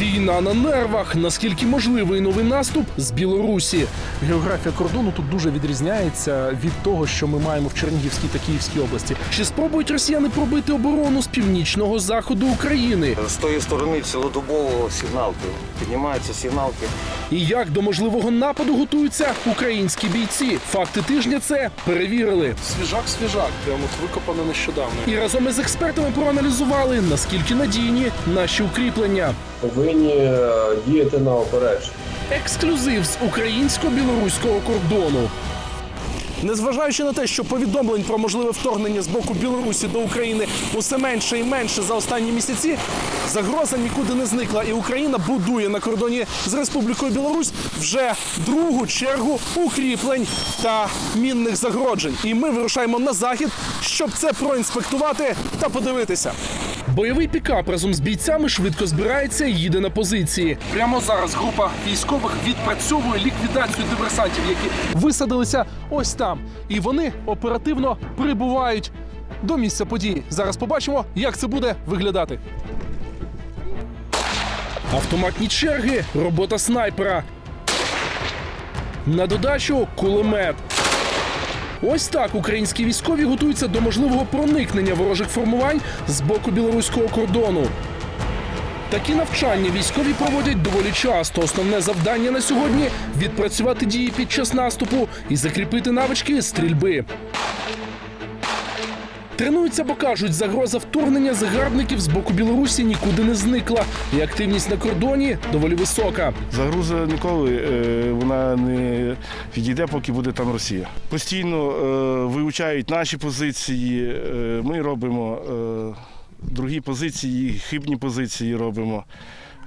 Війна на нервах. Наскільки можливий новий наступ з Білорусі? Географія кордону тут дуже відрізняється від того, що ми маємо в Чернігівській та Київській області. Чи спробують росіяни пробити оборону з північного заходу України? З тої сторони цілодобово сигналки. Піднімаються сигналки. І як до можливого нападу готуються українські бійці? Факти тижня це перевірили. Свіжак, свіжак, прямо викопано нещодавно. І разом із експертами проаналізували, наскільки надійні наші укріплення. Повинні е, діяти на опередження. Ексклюзив з українсько-білоруського кордону. Незважаючи на те, що повідомлень про можливе вторгнення з боку Білорусі до України усе менше і менше за останні місяці, загроза нікуди не зникла, і Україна будує на кордоні з Республікою Білорусь вже другу чергу укріплень та мінних загороджень. І ми вирушаємо на захід, щоб це проінспектувати та подивитися. Бойовий пікап разом з бійцями швидко збирається і їде на позиції. Прямо зараз група військових відпрацьовує ліквідацію диверсантів, які висадилися ось там, і вони оперативно прибувають до місця події. Зараз побачимо, як це буде виглядати. Автоматні черги, робота снайпера. На додачу кулемет. Ось так українські військові готуються до можливого проникнення ворожих формувань з боку білоруського кордону. Такі навчання військові проводять доволі часто. Основне завдання на сьогодні відпрацювати дії під час наступу і закріпити навички стрільби. Тренуються, бо кажуть, загроза вторгнення загарбників з боку Білорусі нікуди не зникла, і активність на кордоні доволі висока. Загроза ніколи е, вона не відійде, поки буде там Росія. Постійно е, вивчають наші позиції. е, Ми робимо другі позиції, хибні позиції робимо.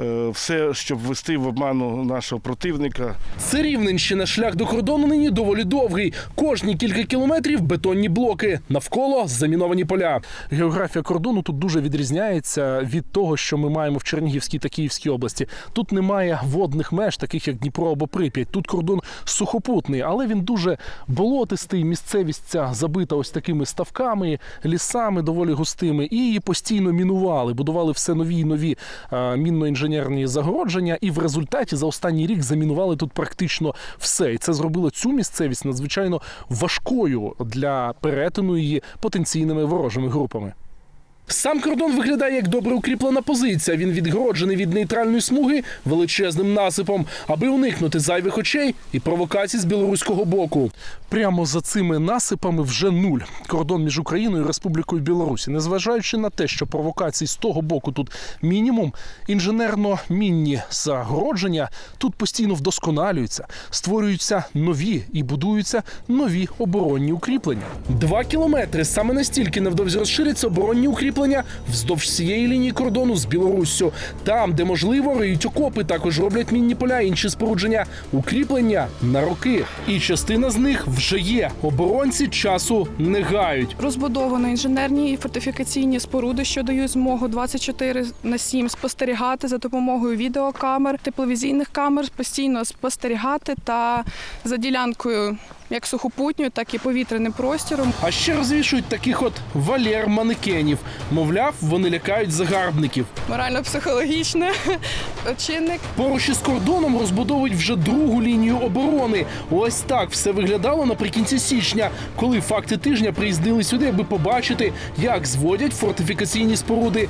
Е, Все, щоб ввести в обману нашого противника. Це Рівненщина. Шлях до кордону нині доволі довгий. Кожні кілька кілометрів бетонні блоки, навколо заміновані поля. Географія кордону тут дуже відрізняється від того, що ми маємо в Чернігівській та Київській області. Тут немає водних меж, таких як Дніпро або Прип'ять. Тут кордон сухопутний, але він дуже болотистий. Місцевість ця забита ось такими ставками, лісами доволі густими, і її постійно мінували, будували все нові і нові а, мінно-інженерні загородження. І в результаті за останній рік замінували тут практично все. І це зробило цю місцевість надзвичайно важкою для перетину її потенційними ворожими групами. Сам кордон виглядає як добре укріплена позиція. Він відгороджений від нейтральної смуги величезним насипом, аби уникнути зайвих очей і провокацій з білоруського боку. Прямо за цими насипами вже нуль. Кордон між Україною і Республікою Білорусі. Незважаючи на те, що провокацій з того боку тут мінімум, інженерно-мінні загородження тут постійно вдосконалюються, створюються нові і будуються нові оборонні укріплення. Два кілометри саме настільки невдовзі розширяться оборонні укріплення вздовж всієї лінії кордону з Білоруссю. Там, де можливо, риють окопи, також роблять мінні поля, інші спорудження, укріплення на роки. І частина з них вже є. Оборонці часу не гають. Розбудовано інженерні і фортифікаційні споруди, що дають змогу 24 на 7 спостерігати за допомогою відеокамер, тепловізійних камер, постійно спостерігати та за ділянкою як сухопутньою, так і повітряним простором. А ще розвішують таких от валер-манекенів. Мовляв, вони лякають загарбників. Морально-психологічний чинник. Поруч із кордоном розбудовують вже другу лінію оборони. Ось так все виглядало наприкінці січня, коли факти тижня приїздили сюди, аби побачити, як зводять фортифікаційні споруди.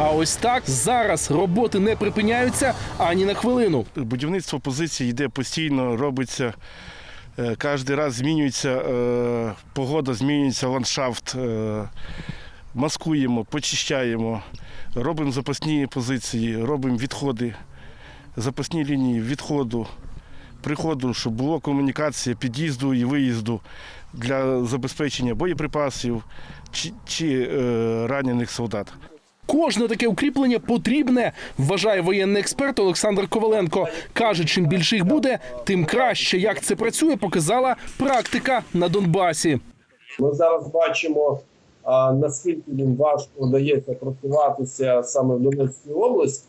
А ось так зараз роботи не припиняються ані на хвилину. Будівництво позицій йде постійно, робиться. е, Кожен раз змінюється е, погода, змінюється ландшафт. е, Маскуємо, почищаємо, робимо запасні позиції, робимо відходи, запасні лінії відходу, приходу, щоб була комунікація під'їзду і виїзду для забезпечення боєприпасів чи, чи е, ранених солдат. Кожне таке укріплення потрібне, вважає воєнний експерт Олександр Коваленко. Каже, чим більше їх буде, тим краще. Як це працює, показала практика на Донбасі. Ми зараз бачимо, наскільки їм важко вдається працюватися саме в Донецькій області.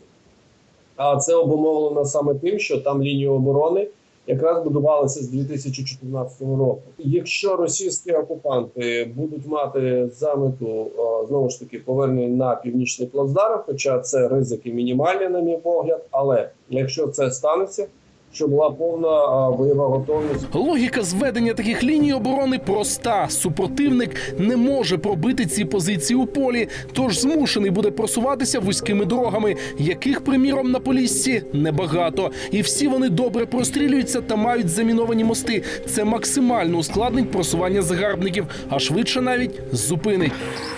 А це обумовлено саме тим, що там лінію оборони якраз будувалися з 2014 року. Якщо російські окупанти будуть мати за мету е, знову ж таки повернення на північний плацдарм, хоча це ризики мінімальні, на мій погляд, але якщо це станеться, щоб була повна бойова готовність Логіка зведення таких ліній оборони проста. Супротивник не може пробити ці позиції у полі, тож змушений буде просуватися вузькими дорогами, яких, приміром, на Поліссі небагато. І всі вони добре прострілюються та мають заміновані мости. Це максимально ускладнить просування загарбників, а швидше навіть зупинить.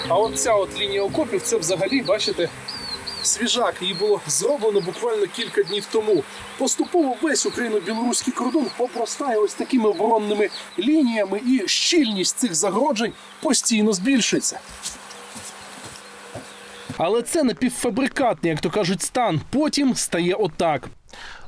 А от ця от лінія окопів, це взагалі, бачите, свіжак. Її було зроблено буквально кілька днів тому. Поступово весь україно-білоруський кордон попростає ось такими оборонними лініями, і щільність цих загороджень постійно збільшується. Але це напівфабрикатний, як то кажуть, стан. Потім стає отак.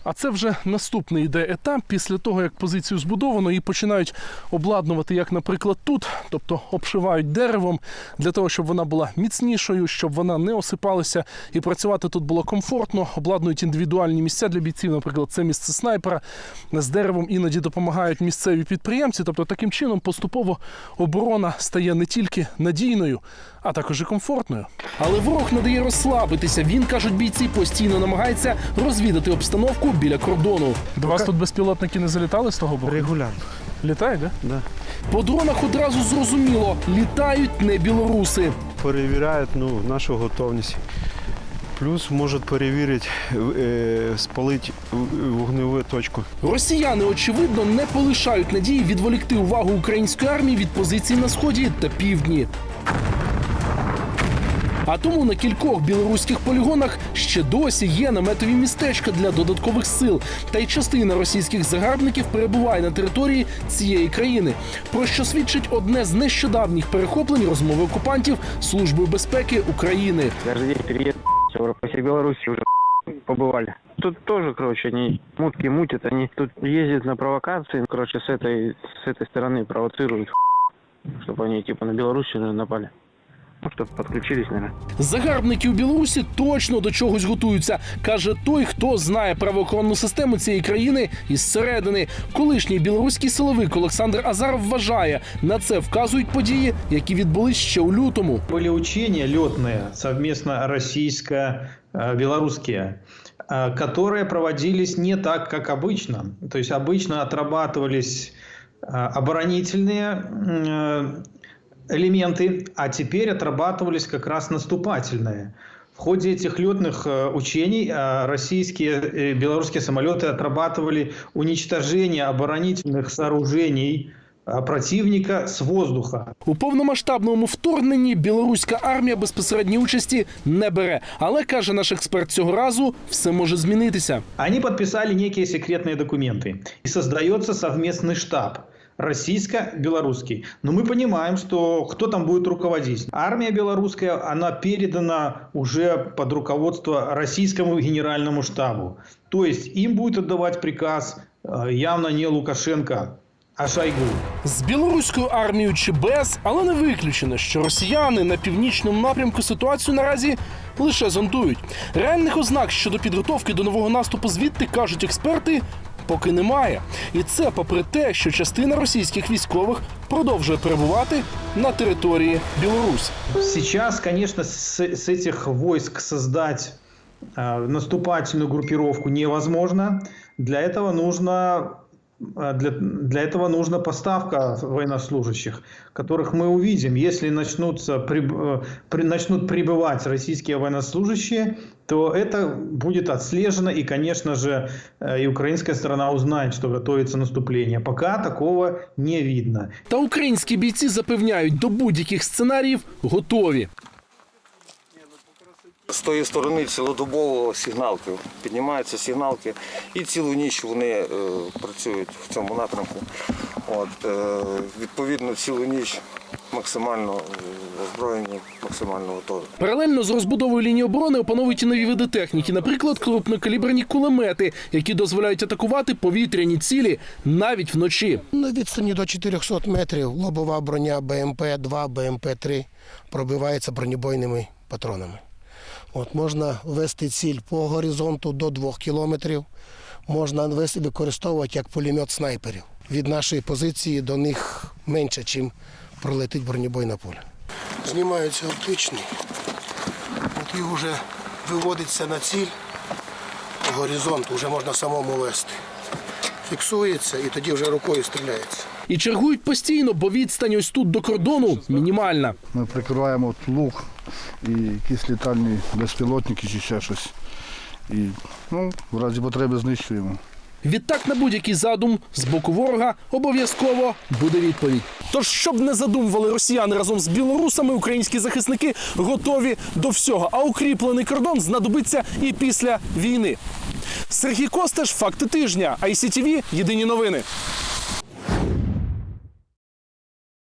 А це вже наступний йде етап після того, як позицію збудовано і починають обладнувати, як, наприклад, тут, тобто обшивають деревом для того, щоб вона була міцнішою, щоб вона не осипалася і працювати тут було комфортно. Обладнують індивідуальні місця для бійців. Наприклад, це місце снайпера з деревом іноді допомагають місцеві підприємці. Тобто, таким чином поступово оборона стає не тільки надійною, а також і комфортною. Але ворог не дає розслабитися. Він кажуть, бійці постійно намагається розвідати обстановку біля кордону. До вас тут безпілотники не залітали з того боку? Регулярно. Літають, да? По дронах одразу зрозуміло, літають не білоруси. Перевіряють ну, нашу готовність. Плюс можуть перевірити, е, спалити вогневу точку. Росіяни, очевидно, не полишають надії відволікти увагу української армії від позицій на сході та півдні. А тому на кількох білоруських полігонах ще досі є наметові містечка для додаткових сил, та й частина російських загарбників перебуває на території цієї країни. Про що свідчить одне з нещодавніх перехоплень розмови окупантів Службою безпеки України. Каждый день переезд по всей Беларуси уже побывали. Тут тоже, короче, они мутки мутят, они тут ездят на провокации, короче, с этой, с этой стороны провоцируют, чтобы они типа на Белоруссию напали. Ну, чтобы подключились, наверное. Загарбники у Білорусі точно до чогось готуються, каже той, хто знає правоохоронну систему цієї країни із середини. Колишній білоруський силовик Олександр Азаров вважає, на це вказують події, які відбулись ще у лютому. Были учения летные, совместно российско-белорусские, э, которые проводились не так, как обычно. То есть обычно отрабатывались э, оборонительные э, элементы, а теперь отрабатывались как раз наступательные. В ходе этих летных э, учений э, российские и белорусские самолеты отрабатывали уничтожение оборонительных сооружений э, противника с воздуха. У повномасштабному вторгненні білоруська армія безпосередньої участі не бере. Але каже наш експерт цього разу, все може змінитися. Они подписали некие секретные документы. И создается совместный штаб российско-белорусский. Но мы понимаем, что кто там будет руководить. Армия белорусская, она передана уже под руководство российскому генеральному штабу. То есть им будет отдавать приказ э, явно не Лукашенко, а Шойгу. З білоруською армією чи без, але не виключено, що росіяни на північному напрямку ситуацію наразі лише зондують. Реальних ознак щодо підготовки до нового наступу звідти кажуть експерти Поки немає, і це попри те, що частина російських військових продовжує перебувати на території Білорусі. Сейчас, конечно, с, с этих войск создать э, наступательную группировку невозможно. Для этого нужно э, для, для этого нужна поставка военнослужащих, которых мы увидим. Если начнутся, приб- э, при- начнут прибывать российские военнослужащие, то это будет отслежено, и, конечно же, э, и украинская сторона узнает, что готовится наступление. Пока такого не видно. Та українські бійці запевняють, до будь-яких сценаріїв готові. З тої сторони цілодобово сигналки. Піднімаються сигналки і цілу ніч вони е, працюють в цьому напрямку. От, е, відповідно, цілу ніч максимально е, озброєні, максимально готові. Паралельно з розбудовою лінії оборони опановують і нові види техніки, наприклад, крупнокаліберні кулемети, які дозволяють атакувати повітряні цілі навіть вночі. На відстані до 400 метрів лобова броня БМП-2, БМП-3 пробивається бронебойними патронами. От, можна вести ціль по горизонту до 2 кілометрів. можна вис- використовувати як пулемет снайперів. Від нашої позиції до них менше, ніж пролетить бронебойна пуля. Знімаються оптичні. От і вже виводиться на ціль. Горизонт вже можна самому вести. Фіксується і тоді вже рукою стріляється. І чергують постійно, бо відстань ось тут до кордону мінімальна. Ми прикриваємо от лук і якісь літальні безпілотники чи ще щось. І ну, в разі потреби знищуємо. Відтак на будь-який задум з боку ворога обов'язково буде відповідь. Тож, щоб не задумували росіяни разом з білорусами, українські захисники готові до всього. А укріплений кордон знадобиться і після війни. Сергій Костеш, факти тижня. ICTV, єдині новини.